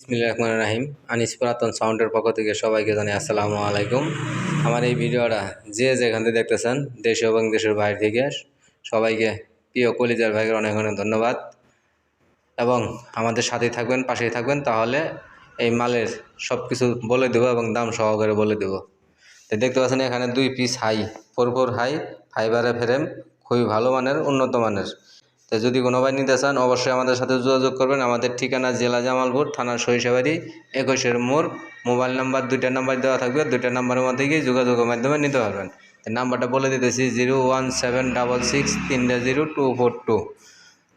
রহমানির রাহিম আনিস পুরাতন সাউন্ডের পক্ষ থেকে সবাইকে জানাই আসসালামু আলাইকুম। আমার এই ভিডিওটা যে যেখান থেকে দেখতেছেন, দেশ এবং দেশের বাইরে থেকে, সবাইকে প্রিয় কলিজার ভাইয়ের অনেক অনেক ধন্যবাদ। এবং আমাদের সাথেই থাকবেন, পাশেই থাকবেন, তাহলে এই মালের সব কিছু বলে দেবো এবং দাম সহকারে বলে দেবো। তো দেখতে পাচ্ছেন এখানে দুই piece high four four high ফাইবারে ফ্রেম খুবই ভালো মানের, উন্নত মানের। তো যদি কোনো ভাই নিতে চান, অবশ্যই আমাদের সাথে যোগাযোগ করবেন। আমাদের ঠিকানা জেলা জামালপুর থানা সরিষাবাড়ি, একুশের মোড়। মোবাইল নাম্বার দুইটা নাম্বার দেওয়া থাকবে। দুইটা নাম্বারের মধ্যে গিয়ে যোগাযোগের মাধ্যমে নিতে পারবেন। নাম্বারটা বলে দিতেছি, zero one seven double six তিনটা জিরো টু ফোর টু।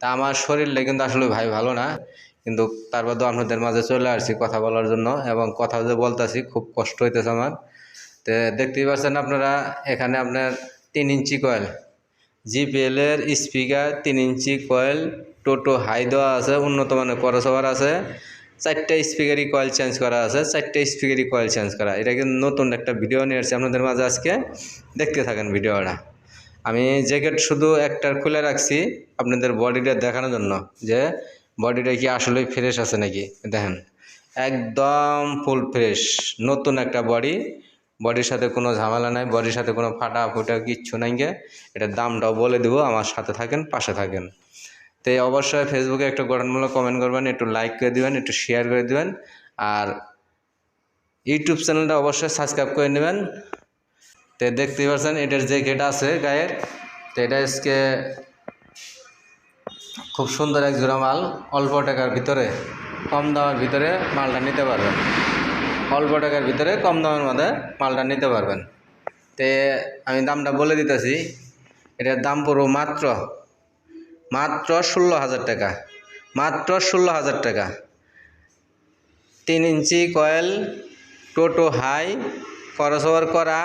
তা আমার শরীরটা কিন্তু আসলে ভাই ভালো না, কিন্তু তারপর তো আপনাদের মাঝে চলে আসছি কথা বলার জন্য এবং কথা যে বলতেছি খুব কষ্ট হইতেছে আমার। তো দেখতেই পাচ্ছেন আপনারা, এখানে আপনার তিন ইঞ্চি কয়েল। জিপিএলের স্পিকার তিন ইঞ্চি কয়েল, টোটো হাই দেওয়া আছে, উন্নত মানের করসভার আছে। চারটে স্পিকারই কয়েল চেঞ্জ করা আছে, চারটে স্পিকারই কয়েল চেঞ্জ করা। এটা কিন্তু নতুন একটা ভিডিও নিয়ে আসছি আপনাদের মাঝে আজকে। দেখতে থাকেন ভিডিওটা। আমি জ্যাকেট শুধু একটা খুলে রাখছি আপনাদের বডিটা দেখানোর জন্য, যে বডিটা কি আসলেই ফ্রেশ আছে নাকি? দেখেন, একদম ফুল ফ্রেশ নতুন একটা বডি বডির সাথে কোনো ঝামেলা নাই, বডির সাথে কোনো ফাটা ফুটা কিচ্ছু নাই গে। এটার দামটাও বলে দেবো, আমার সাথে থাকেন, পাশে থাকেন। তো অবশ্যই ফেসবুকে একটু গঠনমূলক কমেন্ট করবেন, একটু লাইক করে দিবেন, একটু শেয়ার করে দেবেন। আর ইউটিউব চ্যানেলটা অবশ্যই সাবস্ক্রাইব করে নেবেন। তো দেখতেই পাচ্ছেন, এটার যে গেট আছে গায়ের, তো এটা আজকে খুব সুন্দর এক জোড়া মাল, অল্প টাকার ভিতরে, কম দামের ভিতরে মালটা নিতে পারবেন। অল্প টাকার ভিতরে কম দামের মধ্যে মালটা নিতে পারবেন। তে আমি দামটা বলে দিতেছি, এটার দাম পড়ব মাত্র মাত্র ষোলো হাজার টাকা, মাত্র ষোলো হাজার টাকা। তিন ইঞ্চি কয়েল, টোটো হাই করসওয়ার করা,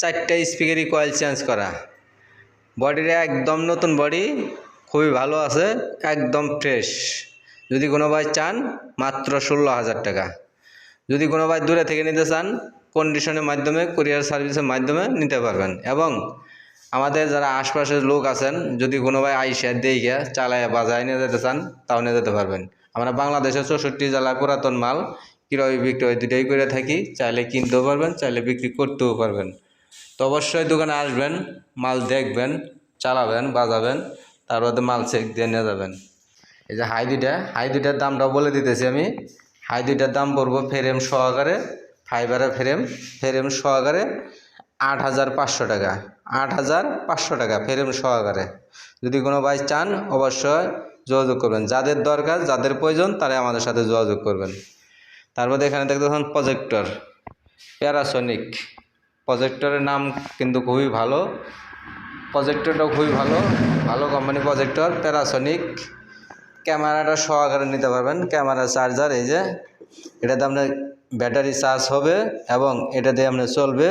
চারটে স্পিকারই কয়েল চেঞ্জ করা। বডিটা একদম নতুন বডি, খুবই ভালো আছে, একদম ফ্রেশ যদি কোনো ভাই চান, মাত্র ষোলো হাজার টাকা। যদি কোনো ভাই দূরে থেকে নিতে চান কন্ডিশনের মাধ্যমে কুরিয়ার সার্ভিসের মাধ্যমে নিতে পারবেন। এবং আমাদের যারা আশপাশের লোক আছেন, যদি কোনো ভাই আইসা দিয়ে চালায় বাজায় নিয়ে যেতে চান, তাও নিয়ে যেতে পারবেন। আমরা বাংলাদেশের চৌষট্টি জেলার পুরাতন মাল, ক্রয় বিক্রয় দুটাই করে থাকি, চাইলে কিনতেও পারবেন, চাইলে বিক্রি করতেও পারবেন। তো অবশ্যই দোকানে আসবেন, মাল দেখবেন, চালাবেন, বাজাবেন, তারপরে মাল চেক দিয়ে নিয়ে যাবেন। এই যে হাই দুইটা হাই দুইটার দামটাও বলে দিতেছি আমি। হাই দুইটার দাম পড়ব ফ্রেম সহকারে ফাইবারের ফ্রেম ফ্রেম সহকারে আট হাজার পাঁচশো টাকা, আট হাজার পাঁচশো টাকা ফ্রেম সহকারে যদি কোনো ভাই চান, অবশ্যই যোগাযোগ করবেন। যাদের দরকার, যাদের প্রয়োজন তারা আমাদের সাথে যোগাযোগ করবেন। তারপর এখানে দেখতেছেন প্রজেক্টর প্যারাসনিক প্রজেক্টরের নাম কিন্তু খুবই ভালো। প্রজেক্টরটাও খুবই ভালো। ভালো কোম্পানি প্রজেক্টর প্যারাসনিক ক্যামেরাটা সহকারে নিতে পারবেন। ক্যামেরা চার্জার, এই যে। এটাতে আপনার ব্যাটারি চার্জ হবে এবং এটা দিয়ে আপনার চলবে।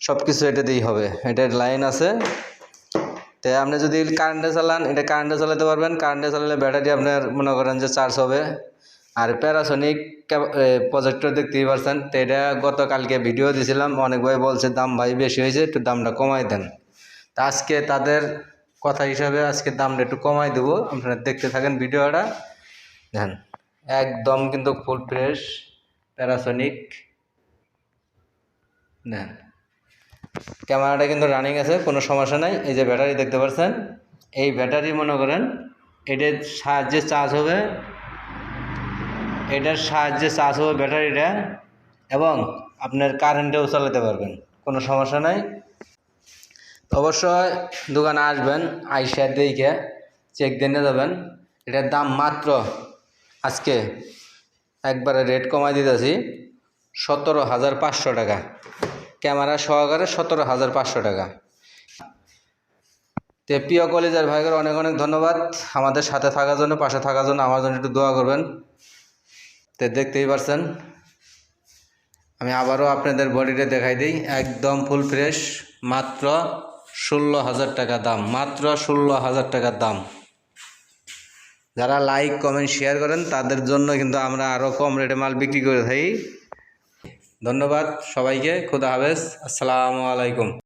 সব কিছু এটা দিয়েই হবে এটার লাইন আছে। তো আপনি যদি কারেন্টে চালান, এটা কারেন্টে চালাতে পারবেন। কারেন্টে চালালে ব্যাটারি আপনার মনে করেন যে চার্জ হবে। আর প্যারাসনিক প্রজেক্টর দেখতেই পারছেন। তো এটা গতকালকে ভিডিও দিয়েছিলাম অনেক ভাই বলছে, দাম ভাই বেশি হয়েছে, একটু দামটা কমাই দেন। তা আজকে তাদের কথা হিসাবে আজকে দামটা একটু কমাই দেবো। আপনারা দেখতে থাকেন ভিডিওটা। দেখেন, একদম কিন্তু ফুল ফ্রেশ প্যারাসনিক দেখেন, ক্যামেরাটা কিন্তু রানিং আছে, কোনো সমস্যা নাই। এই যে ব্যাটারি দেখতে পাচ্ছেন, এই ব্যাটারি মনে করেন, এটার সাহায্যে চার্জ হবে। এটার সাহায্যে চার্জ হবে ব্যাটারিটা এবং আপনার কারেন্টেও চালাতে পারবেন, কোনো সমস্যা নাই। অবশ্যই দোকানে আসবেন, আইসা দিকে চেক দিয়ে যাবেন। এটার দাম মাত্র আজকে একবারে রেট কমাই দিতেছি, সতেরো হাজার পাঁচশো টাকা। ক্যামেরা সহকারে সতেরো হাজার পাঁচশো টাকা। তো প্রিয় কলেজের ভাইদের অনেক অনেক ধন্যবাদ আমাদের সাথে থাকার জন্য, পাশে থাকার জন্য। আমার জন্য একটু দোয়া করবেন। তো দেখতেই পারছেন, আমি আবারও আপনাদের বডিটা দেখাই দিই, একদম ফুল ফ্রেশ মাত্র ষোলো হাজার টাকা দাম, মাত্র ষোলো হাজার টাকার দাম। যারা লাইক কমেন্ট শেয়ার করেন, তাদের জন্য কিন্তু আমরা আরও কম রেটে মাল বিক্রি করে থাকি। ধন্যবাদ সবাইকে, খুদা হাফেজ। আসসালামু আলাইকুম।